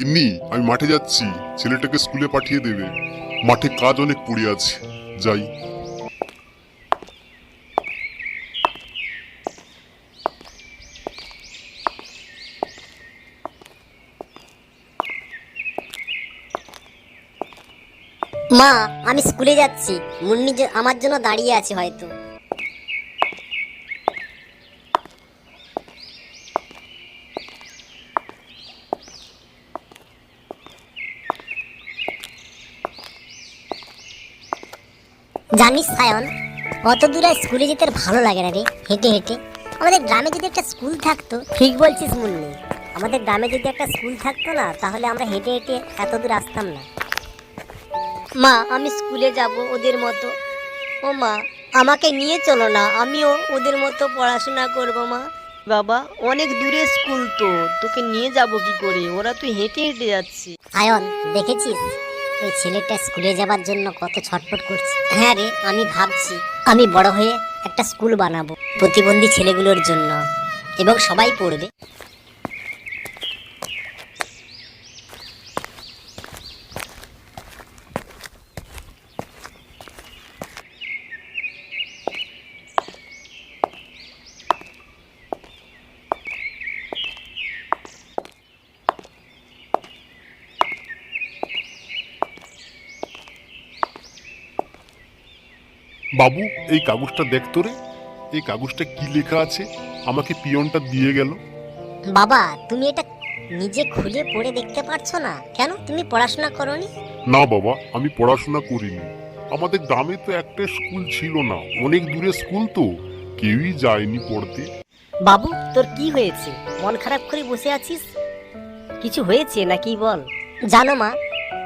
গিন্নি, আমি মাঠে যাচ্ছি। ছেলেটাকে স্কুলে পাঠিয়ে দেবে। মাঠে কাজ অনেক পড়ে আছে। যাই। মা, আমি স্কুলে যাচ্ছি। মুন্নি আমার জন্য দাঁড়িয়ে আছে হয়তো। জানিস সায়ন অত দূরে স্কুলে যেতে আর ভালো লাগে না রে হেঁটে হেঁটে। আমাদের গ্রামে যদি একটা স্কুল থাকতো ঠিক বলছিস মুন্নি আমাদের গ্রামে যদি একটা স্কুল থাকতো না তাহলে আমরা হেঁটে হেঁটে এত দূর আসতাম না। মা আমি স্কুলে যাব ওদের মতো। ও মা আমাকে নিয়ে চলো না আমিও ওদের মতো পড়াশোনা করব মা। বাবা অনেক দূরে স্কুল তো তোকে নিয়ে যাব কি করে? ওরা তুই হেঁটে হেঁটে যাচ্ছে। আয়ন দেখেছিস? ওই ছেলেটা স্কুলে যাবার জন্য কত ছটফট করছে। হ্যাঁ রে, আমি ভাবছি, আমি বড় হয়ে একটা স্কুল বানাবো প্রতিবন্ধী ছেলেগুলোর জন্য। এবং সবাই পড়বে। বাবু এই কাগজটা দেখ তোরে। এই কাগজটা কি লেখা আছে? আমাকে পিয়নটা দিয়ে গেল। বাবা তুমি এটা নিজে খুলে পড়ে দেখতে পারছ না? কেন? তুমি পড়াশোনা করনি? না বাবা আমি পড়াশোনা করিনি। আমাদের গ্রামে তো একটা স্কুল ছিল না। অনেক দূরে স্কুল তো। কেউই যায়নি পড়তে। বাবু তোর কি হয়েছে? মন খারাপ করে বসে আছিস? কিছু হয়েছে নাকি বল? জানো মা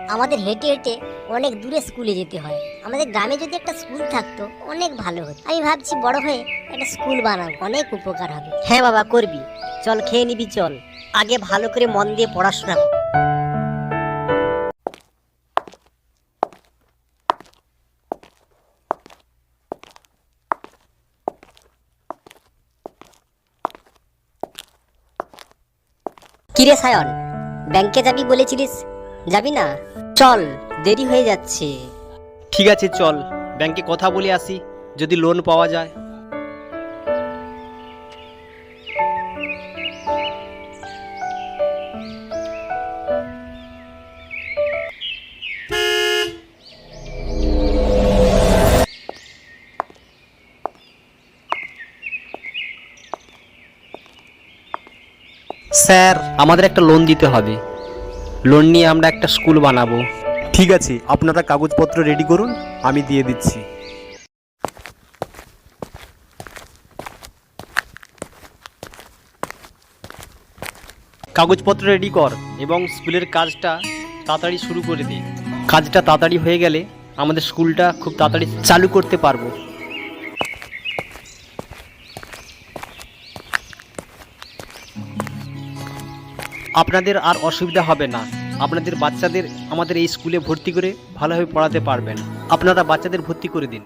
আমাদের হেঁটে হেঁটে অনেক দূরে স্কুলে যেতে হয়। আমাদের গ্রামে যদি একটা স্কুল থাকতো, অনেক ভালো হতো। আমি ভাবছি বড় হয়ে একটা স্কুল বানাবো, অনেক উপকার হবে। হ্যাঁ বাবা, করবি। চল, খেয়ে নিবি, চল। আগে ভালো করে মন দিয়ে পড়াশোনা কর। কিরে সায়ন, ব্যাংকে যাবি বলেছিলিস? যাবি না? চল, দেরি হয়ে যাচ্ছে। ঠিক আছে, চল। ব্যাংকে কথা বলে আসি, যদি লোন পাওয়া যায়। স্যার, আমাদের একটা লোন দিতে হবে। লোন নিয়ে আমরা একটা স্কুল বানাবো। ঠিক আছে আপনারা কাগজপত্র রেডি করুন আমি দিয়ে দিচ্ছি। কাগজপত্র রেডি কর এবং স্কুলের কাজটা তাড়াতাড়ি শুরু করে দে। কাজটা তাড়াতাড়ি হয়ে গেলে আমাদের স্কুলটা খুব তাড়াতাড়ি চালু করতে পারব। আপনাদের আর অসুবিধা হবে না। আপনাদের বাচ্চাদের আমাদের এই স্কুলে ভর্তি করে ভালোভাবে পড়াতে পারবেন। আপনারা বাচ্চাদের ভর্তি করে দিন।